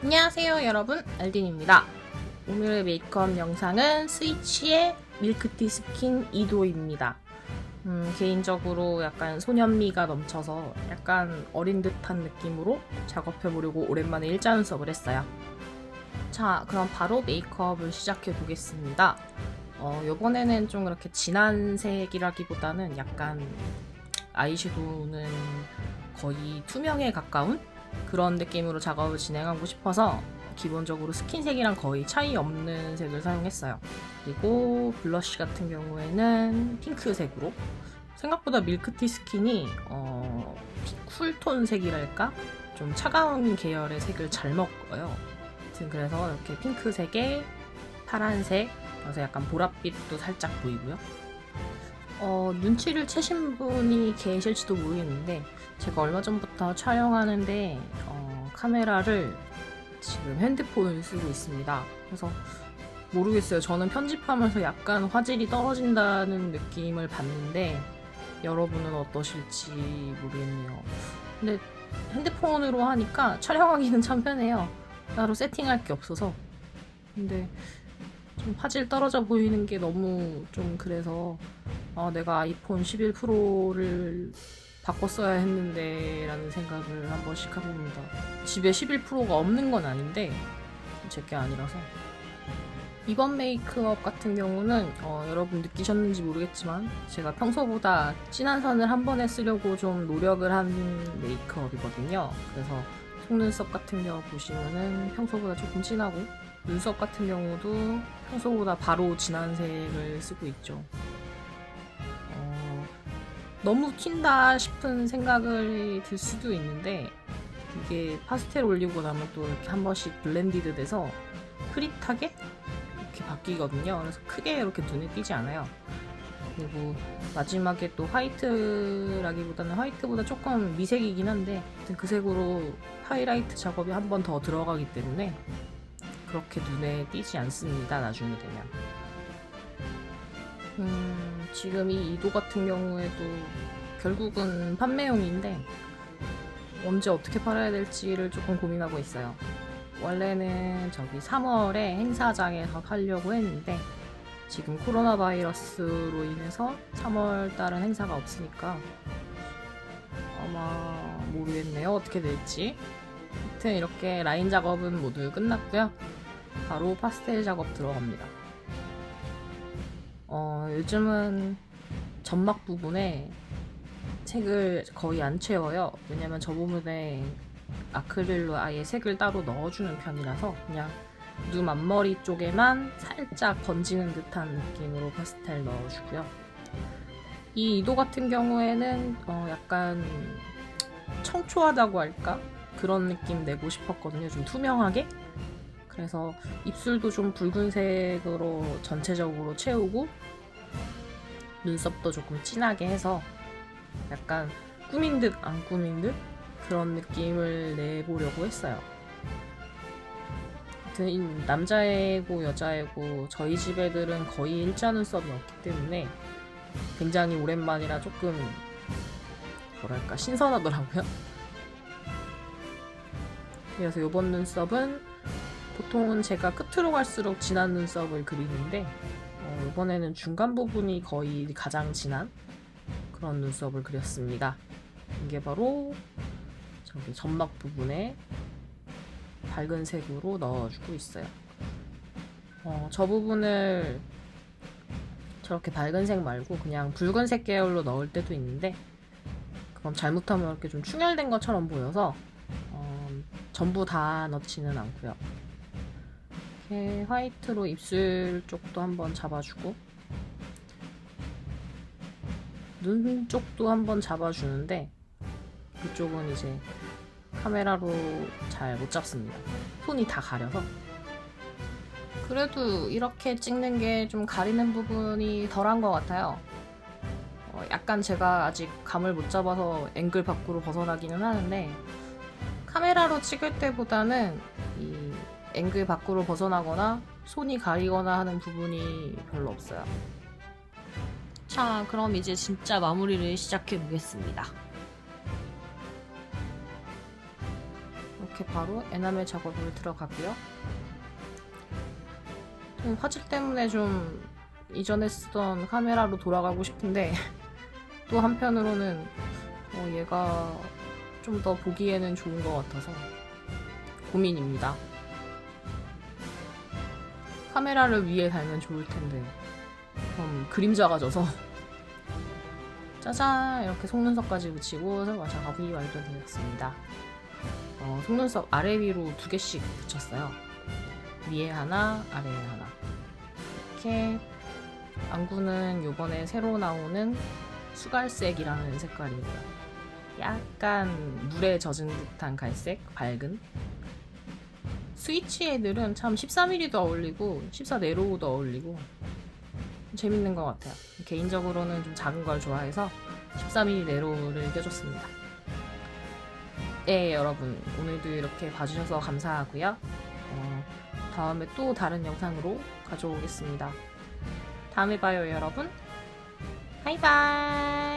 안녕하세요 여러분. 알딘입니다. 오늘의 메이크업 영상은 스위치의 밀크티 스킨 2도입니다. 음, 개인적으로 약간 소년미가 넘쳐서 약간 어린 듯한 느낌으로 작업해보려고 오랜만에 일자 눈썹을 했어요. 자 그럼 바로 메이크업을 시작해 보겠습니다. 어, 이번에는 좀 그렇게 진한 색이라기보다는 약간 아이섀도우는 거의 투명에 가까운 그런 느낌으로 작업을 진행하고 싶어서 기본적으로 스킨색이랑 거의 차이 없는 색을 사용했어요. 그리고 블러쉬 같은 경우에는 핑크색으로 생각보다 밀크티 스킨이 어, 쿨톤 색이랄까? 좀 차가운 계열의 색을 잘 먹어요. 아무튼 그래서 이렇게 핑크색에 파란색, 그래서 약간 보랏빛도 살짝 보이고요. 어, 눈치를 채신 분이 계실지도 모르겠는데 제가 얼마 전부터 촬영하는데 어, 카메라를 지금 핸드폰을 쓰고 있습니다. 그래서 모르겠어요. 저는 편집하면서 약간 화질이 떨어진다는 느낌을 받는데 여러분은 어떠실지 모르겠네요. 근데 핸드폰으로 하니까 촬영하기는 참 편해요. 따로 세팅할 게 없어서. 근데 좀 화질 떨어져 보이는 게 너무 좀 그래서 아, 내가 아이폰 11 프로를 바꿨어야 했는데 라는 생각을 한 번씩 해봅니다. 집에 11 프로가 없는 건 아닌데 제게 아니라서 이번 메이크업 같은 경우는 어, 여러분 느끼셨는지 모르겠지만 제가 평소보다 진한 선을 한 번에 쓰려고 좀 노력을 한 메이크업이거든요. 그래서 속눈썹 같은 경우 보시면은 평소보다 조금 진하고 눈썹 같은 경우도 평소보다 바로 진한 색을 쓰고 있죠. 어, 너무 튄다 싶은 생각을 들 수도 있는데 이게 파스텔 올리고 나면 또 이렇게 한 번씩 블렌디드 돼서 흐릿하게 이렇게 바뀌거든요. 그래서 크게 이렇게 눈에 띄지 않아요. 그리고 마지막에 또 화이트라기보다는 화이트보다 조금 미색이긴 한데 그 색으로 하이라이트 작업이 한 번 더 들어가기 때문에 그렇게 눈에 띄지 않습니다. 나중에 되면. 음, 지금 이 이도 같은 경우에도 결국은 판매용인데 언제 어떻게 팔아야 될지를 조금 고민하고 있어요. 원래는 저기 3월에 행사장에서 팔려고 했는데 지금 코로나 바이러스로 인해서 3월 달은 행사가 없으니까 아마 모르겠네요. 어떻게 될지. 하여튼 이렇게 라인 작업은 모두 끝났고요. 바로 파스텔 작업 들어갑니다. 어, 요즘은 점막 부분에 색을 거의 안 채워요. 왜냐면 저 부분에 아크릴로 아예 색을 따로 넣어주는 편이라서 그냥 눈 앞머리 쪽에만 살짝 번지는 듯한 느낌으로 파스텔 넣어주고요. 이 이도 같은 경우에는 어, 약간 청초하다고 할까? 그런 느낌 내고 싶었거든요. 좀 투명하게. 그래서 입술도 좀 붉은색으로 전체적으로 채우고 눈썹도 조금 진하게 해서 약간 꾸민 듯 안 꾸민 듯 그런 느낌을 내보려고 했어요. 남자애고 여자애고 저희 집 애들은 거의 일자 눈썹이 없기 때문에 굉장히 오랜만이라 조금 뭐랄까 신선하더라고요. 그래서 이번 눈썹은 보통은 제가 끝으로 갈수록 진한 눈썹을 그리는데 어, 이번에는 중간 부분이 거의 가장 진한 그런 눈썹을 그렸습니다. 이게 바로 저기 점막 부분에 밝은 색으로 넣어주고 있어요. 어, 저 부분을 저렇게 밝은 색 말고 그냥 붉은색 계열로 넣을 때도 있는데 그럼 잘못하면 이렇게 좀 충혈된 것처럼 보여서 어, 전부 다 넣지는 않고요. 이렇게 화이트로 입술 쪽도 한번 잡아주고 눈 쪽도 한번 잡아주는데 이쪽은 이제 카메라로 잘 못 잡습니다. 손이 다 가려서. 그래도 이렇게 찍는 게 좀 가리는 부분이 덜한 것 같아요. 어, 약간 제가 아직 감을 못 잡아서 앵글 밖으로 벗어나기는 하는데 카메라로 찍을 때보다는 이 앵글 밖으로 벗어나거나 손이 가리거나 하는 부분이 별로 없어요. 자, 그럼 이제 진짜 마무리를 시작해 보겠습니다. 이렇게 바로 에나멜 작업으로 들어가고요. 좀 화질 때문에 좀 이전에 쓰던 카메라로 돌아가고 싶은데 또 한편으로는 어, 얘가 좀 더 보기에는 좋은 것 같아서 고민입니다. 카메라를 위에 달면 좋을 텐데 그럼 그림자가 져서 짜잔 이렇게 속눈썹까지 붙이고 작업이 완료되었습니다. 어, 속눈썹 아래 위로 두 개씩 붙였어요. 위에 하나, 아래에 하나. 이렇게 안구는 요번에 새로 나오는 수갈색이라는 색깔이고요. 약간 물에 젖은 듯한 갈색, 밝은. 스위치 애들은 참 14mm도 어울리고 14 네로우도 어울리고 재밌는 것 같아요. 개인적으로는 좀 작은 걸 좋아해서 13mm 네로우를 껴줬습니다. 네, 여러분 오늘도 이렇게 봐주셔서 감사하고요. 어, 다음에 또 다른 영상으로 가져오겠습니다. 다음에 봐요, 여러분. 바이바이.